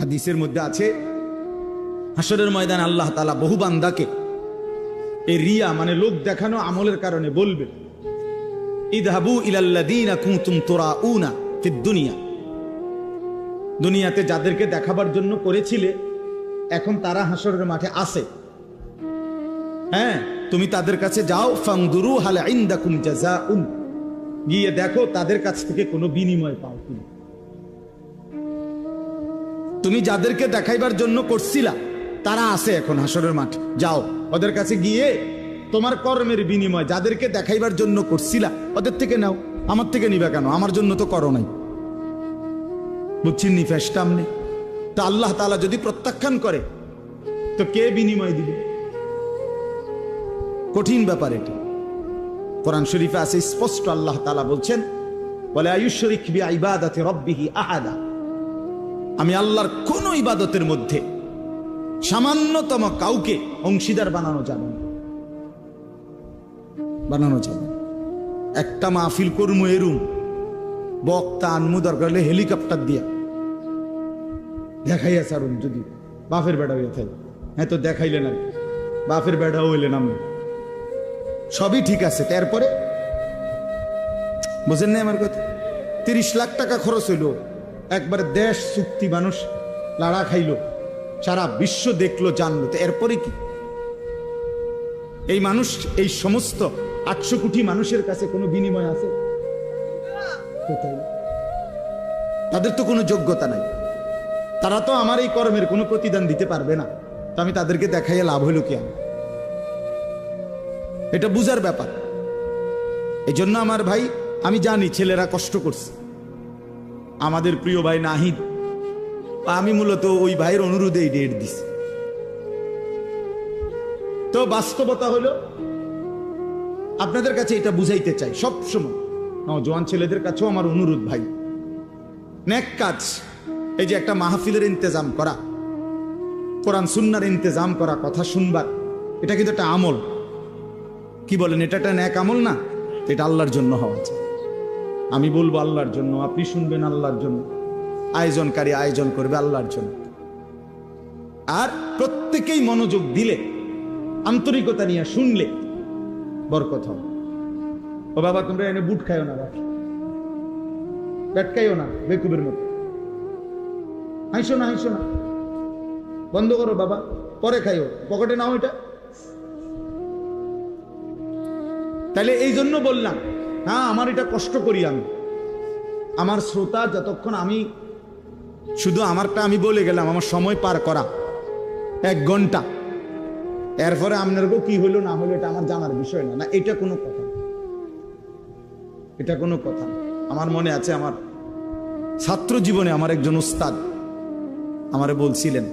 হাদিসের মধ্যে আছে হাসরের ময়দান আল্লাহ তালা বহু বান্দাকে এই রিয়া মানে লোক দেখানো আমলের কারণে বলবে, ইদহাবু ইলাল্লাযীনা কুনতুম তুরাউনা ফিদ দুনিয়া। দুনিয়াতে যাদেরকে দেখাবার জন্য করেছিলে, এখন তারা হাসরের মাঠে আসে হ্যাঁ তুমি তাদের কাছে যাও ফাংদুরু হাল ইনদাকুম জাযাউন। গিয়ে দেখো তাদের কাছ থেকে কোনো বিনিময় পাও কিনা। তুমি যাদেরকে দেখাইবার জন্য করছিলা, তারা আছে এখন হাসরের মাঠ। যাও, ওদের কাছে গিয়ে তোমার কর্মের বিনিময় যাদেরকে দেখাইবার জন্য করছিলা, ওদের থেকে নাও। আমার থেকে নিবে কেন? আমার জন্য তো করো নাই। বুঝছেন নি নেই তা আল্লাহ তালা যদি প্রত্যাখ্যান করে, তো কে বিনিময় দিবে? কঠিন ব্যাপার এটা। কোরআন শরীফে আছে স্পষ্ট আল্লাহ তালা বলছেন বলে আয়ুশ্বরিক বি ইবাদাতে রব্বিহি আহাদা। আমি আল্লাহর কোন ইবাদতের মধ্যে সামান্যতম কাউকে অংশীদার বানানো যাবে না। বানানো যাবে একটা মাহফিল করমু এরুম, বক্তা আনমু দরকার হলে হেলিকপ্টার দিয়া। দেখাইয়া সারুন যদি বাফের বেড়া হইয়া থাকে। হ্যাঁ তো দেখাইলেন আর। বাফের বেড়া হইলেন আমি। সবই ঠিক আছে, তারপরে? বুঝেন না আমার কথা? তিরিশ লাখ টাকা খরচ হইল। একবার দেশ চুক্তি মানুষ লাড়া খাইলো, সারা বিশ্ব দেখল, জানলো। তো এরপরে কি? এই মানুষ, এই সমস্ত আটশো কোটি মানুষের কাছে কোনো বিনিময় আছে? তাদের তো কোনো যোগ্যতা নাই। তারা তো আমার এই কর্মের কোনো প্রতিদান দিতে পারবে না। তো আমি তাদেরকে দেখাইয়া লাভ হইল কি আমি এটা বুঝার ব্যাপার। এই জন্য আমার ভাই, আমি জানি ছেলেরা কষ্ট করছে। আমাদের প্রিয় ভাই নাহিদ, আমি মূলত ওই ভাইয়ের অনুরোধে এই ডেট দিছি। তো বাস্তবতা হলো, আপনাদের কাছে এটা বুঝাইতে চাই সব সময় জোয়ান ছেলেদের কাছেও আমার অনুরোধ ভাই। নেক কাজ, এই যে একটা মাহফিলের ইন্তজাম করা, কোরআন সুন্নার ইন্তজাম করা, কথা শুনবার, এটা কিন্তু একটা আমল। কি বলেন, এটা একটা ন্যাক আমল না? এটা আল্লাহর জন্য হওয়া চাই আমি বলব আল্লাহর জন্য, আপনি শুনবেন আল্লাহর জন্য। আয়োজনকারী আয়োজন করবে আল্লাহর জন্য। আর প্রত্যেকেই মনোযোগ দিলে, আন্তরিকতা নিয়ে শুনলে বরকত হবে। ও বাবা, তোমরা এনে বুট খাইও না বাবা ব্যাটকাইও না, বেকুবের মতো। হাইসো না হাইসো না। বন্ধ করো, বাবা। পরে খাইও পকেটে নাও এটা। তাহলে এই জন্য বললাম হ্যাঁ আমার এটা কষ্ট করি আমি। আমার শ্রোতা যতক্ষণ আমি, শুধু আমারটা আমি বলে গেলাম, আমার সময় পার করা, এক ঘণ্টা। এরপরে আপনার গো কি হইল না হলো এটা আমার জানার বিষয় না। না, এটা কোনো কথা এটা কোনো কথা আমার মনে আছে আমার ছাত্র জীবনে আমার একজন উস্তাদ আমারে বলছিলেন,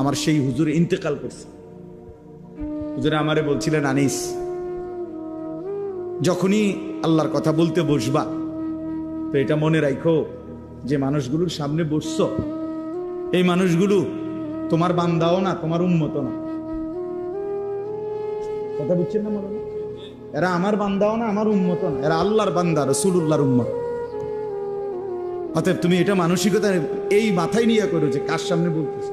আমার সেই হুজুর ইন্তেকাল করছে। হুজুরে আমারে বলছিলেন, আনিস, যখনই আল্লাহর কথা বলতে বসবা। তো এটা মনে রাখো যে মানুষগুলোর সামনে বসছ। এই মানুষগুলো তোমার বান্দাও না, তোমার উন্মত না। কথা বুঝছেন না এরা আমার বান্দাও না, আমার উন্মত না। এরা আল্লাহর বান্দা রসুল্লাহর উম্মত। অতএব তুমি এটা মানসিকতা এই মাথায় নিয়ে করো যে কার সামনে বলতেছে।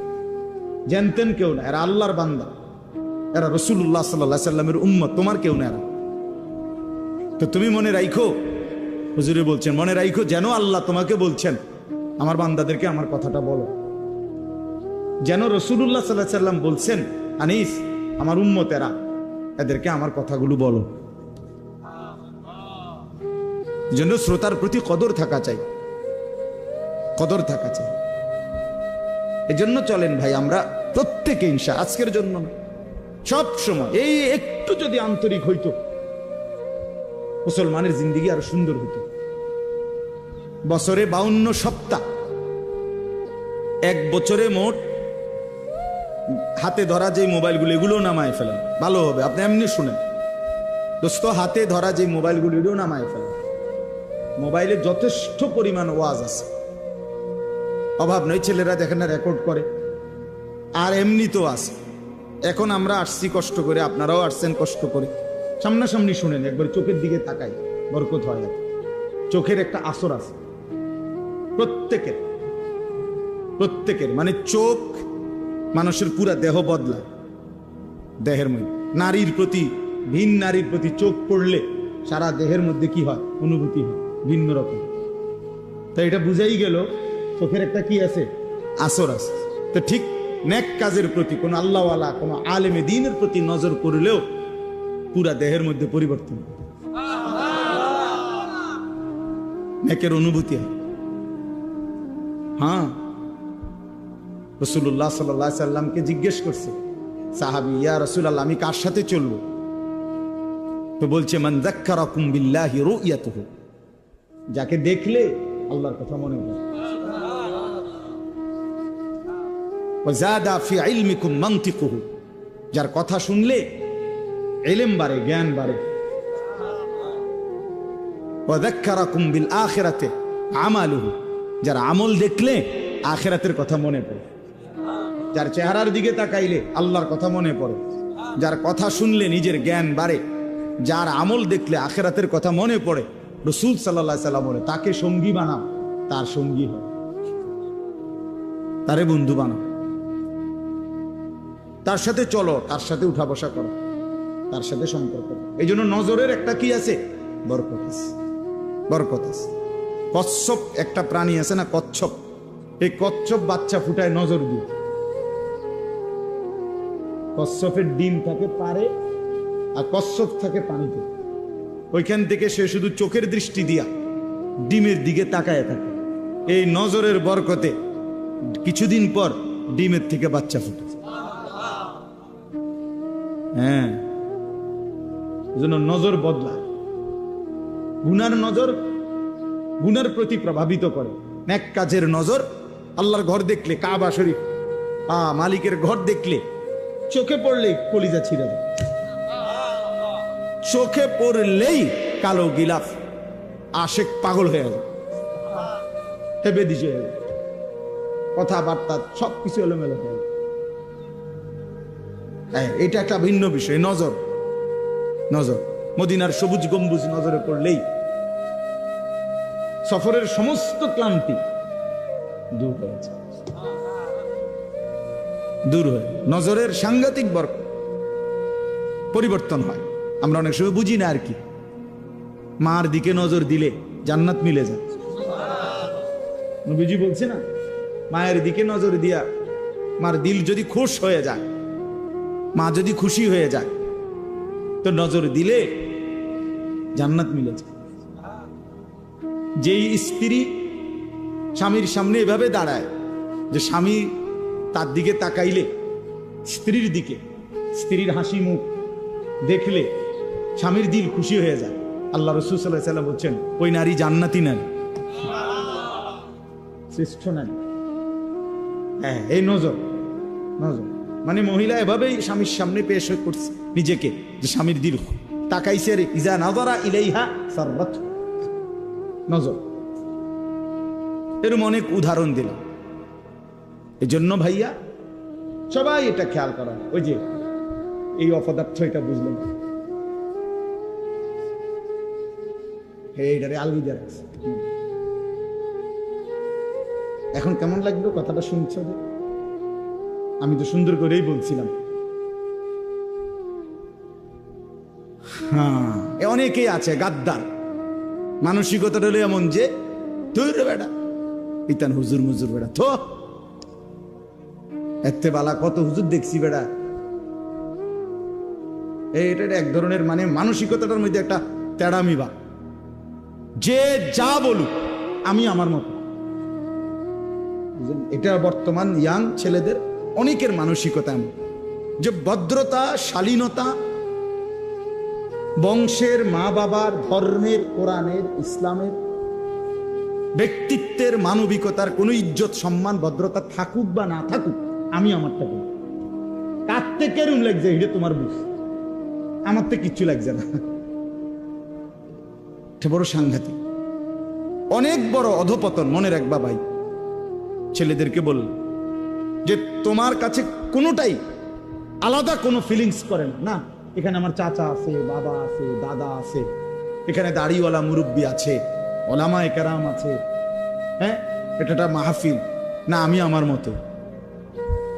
জানতেন কেউ না, এরা আল্লাহর বান্দা। এরা রসুল্লাহ সাল্লাহ সাল্লামের উম্মত, তোমার কেউ না এরা। তো তুমি মনে রাইখো? হুজুরে বলছেন, মনে রাইখো যেন আল্লাহ তোমাকে বলছেন। আমার বান্দাদেরকে আমার কথাটা বলো। যেন রসুল্লাহ সাল্লাহ সাল্লাম বলছেন, আনিস, আমার উম্মতেরা, এদেরকে আমার কথাগুলো বলো। জন্য শ্রোতার প্রতি কদর থাকা চাই। কদর থাকা চাই। এজন্য চলেন ভাই, আমরা প্রত্যেকে ইনশা, আজকের জন্য সব সময়, এই একটু যদি আন্তরিক হইতো। মুসলমানের জিন্দিগি আরও সুন্দর হতো। বছরে বাউন্ন সপ্তাহ। এক বছরে মোট হাতে ধরা যে মোবাইলগুলো, এগুলো নামায় ফেলেন। ভালো হবে, আপনি এমনি শুনেন। দোস্ত, হাতে ধরা যে মোবাইলগুলো নামায় ফেলেন। মোবাইলে যথেষ্ট পরিমাণ ওয়াজ আছে। অভাব নয়, ছেলেরা দেখেন না রেকর্ড করে। আর এমনি তো আছে। এখন আমরা আসছি কষ্ট করে, আপনারাও আসছেন কষ্ট করে। সামনাসামনি শুনেন, একবার চোখের দিকে তাকাই, বরকত হয়। চোখের একটা আসর আছে। প্রত্যেকের প্রত্যেকের মানে চোখ মানুষের পুরা দেহ বদলায়, দেহের মধ্যে। নারীর প্রতি, ভিন নারীর প্রতি চোখ পড়লে সারা দেহের মধ্যে কি হয়? অনুভূতি হয়, ভিন্ন রকম। তো এটা বুঝাই গেল, চোখের একটা কি আছে? আসর আছে। তো ঠিক নেক কাজের প্রতি কোনো আল্লাহওয়ালা, কোনো আলেমে দিনের প্রতি নজর করলেও পুরা দেহের মধ্যে পরিবর্তন। নেকের অনুভূতি। হ্যাঁ। রসুল্লাহ সাল্লাহ সাল্লামকে জিজ্ঞেস করছে, সাহাবি, ইয়া রসুল আল্লাহ আমি কার সাথে চলবো? তো বলছে, মান যাক্কারাকুম বিল্লাহি রুইয়াতুহু। যাকে দেখলে আল্লাহর কথা মনে হয় যার কথা শুনলে এলেম বাড়ে, জ্ঞান বাড়ে। আখিরাতে আমালুহু। যার আমল দেখলে আখিরাতের কথা মনে পড়ে। যার চেহারার দিকে তাকাইলে আল্লাহর কথা মনে পড়ে। যার কথা শুনলে নিজের জ্ঞান বাড়ে। যার আমল দেখলে আখেরাতের কথা মনে পড়ে। রসুল সাল্লাহ সাল্লাম বলে, তাকে সঙ্গী বানাও, তার সঙ্গী হয় তারে বন্ধু বানাও। তার সাথে চলো, তার সাথে উঠা বসা করো। তার সাথে সম্পর্ক এই জন্য নজরের একটা কি আছে? বরকত আছে। বরকত আছে। কচ্ছপ একটা প্রাণী আছে না, কচ্ছপ। এই কচ্ছপ বাচ্চা ফুটায় নজর দিয়ে। কচ্ছপের ডিম থাকে পারে আর কচ্ছপ থাকে পানিতে। ওইখান থেকে সে শুধু চোখের দৃষ্টি দিয়া ডিমের দিকে তাকায় থাকে। এই নজরের বরকতে কিছুদিন পর ডিমের থেকে বাচ্চা ফুটেছে হ্যাঁ। এজন্য নজর বদলায়। গুনার নজর গুনার প্রতি প্রভাবিত করে। ন্যাক কাজের নজর আল্লাহর ঘর দেখলে কাবা শরীফ আ মালিকের ঘর দেখলে চোখে পড়লেই কলিজা ছিঁড়ে যায়। চোখে পড়লেই কালো গিলাফ আশেক পাগল হয়ে যায়। হেবে দিছে কথাবার্তা সব কিছু এলোমেলো হয়ে। হ্যাঁ, এটা একটা ভিন্ন বিষয় নজর। নজর। মদিনার সবুজ গম্বুজ নজরে পড়লেই সফরের সমস্ত ক্লান্তি দূর হয়েছে দূর হয়ে নজরের সাংঘাতিক বর্গ পরিবর্তন হয়। আমরা অনেক সময় বুঝি না আর কি। মার দিকে নজর দিলে জান্নাত মিলে যায়। নবীজি বলছে না, মায়ের দিকে নজর দিয়া মার দিল যদি খুশ হয়ে যায়, মা যদি খুশি হয়ে যায় তো নজর দিলে জান্নাত মিলে যায়। যেই স্ত্রী স্বামীর সামনে এভাবে দাঁড়ায় যে স্বামী তার দিকে তাকাইলে, স্ত্রীর দিকে, স্ত্রীর হাসি মুখ দেখলে স্বামীর দিল খুশি হয়ে যায়। আল্লাহ রসুল সাল্লাম বলছেন, ওই নারী জান্নাতি নারী। শ্রেষ্ঠ নারী। হ্যাঁ এই নজর নজর। মানে মহিলা এভাবেই স্বামীর সামনে পেশ হয়ে করছে নিজেকে, যে স্বামীর দিল তাকাইছে ইজা নাজরা ইলাইহা সাররাত। নজর। এরম অনেক উদাহরণ দিলাম। জন্য ভাইয়া, সবাই এটা খেয়াল করা ওই যে এই অপদার্থ এটা বুঝলেন এখন কেমন লাগল কথাটা শুনছ? যে? আমি তো সুন্দর করেই বলছিলাম। হ্যাঁ অনেকেই আছে, গাদ্দার। মানসিকতাটা হলো এমন যে তুই রে বেটা। ইতান হুজুর মুজুর বেটা, থো। এতে বালা কত হুজুর দেখছি এই এটা এক ধরনের মানে মানসিকতাটার মধ্যে একটা তেড়ামি বা। যে যা বলুক, আমি আমার মতো? এটা বর্তমান ইয়াং ছেলেদের অনেকের মানসিকতা এমন, যে ভদ্রতা, শালীনতা বংশের মা বাবার ধর্মের, কোরআনের, ইসলামের ব্যক্তিত্বের মানবিকতার কোনো ইজ্জত, সম্মান, ভদ্রতা থাকুক বা না থাকুক, আমি আমারটা করি কাঁদতে কেরম লাগছে? এটা তোমার বুঝ। আমার তো কিচ্ছু লাগছে না। বড় সাংঘাতিক। অনেক বড় অধপতন, মনে রাখবা ভাই। ছেলেদেরকে বলল যে তোমার কাছে কোনোটাই আলাদা কোনো ফিলিংস করে না। এখানে আমার চাচা আছে, বাবা আছে, দাদা আছে, এখানে দাড়িওয়ালা মুরব্বী আছে ওলামা একরাম আছে হ্যাঁ এটা মাহফিল, না, আমি আমার মতো।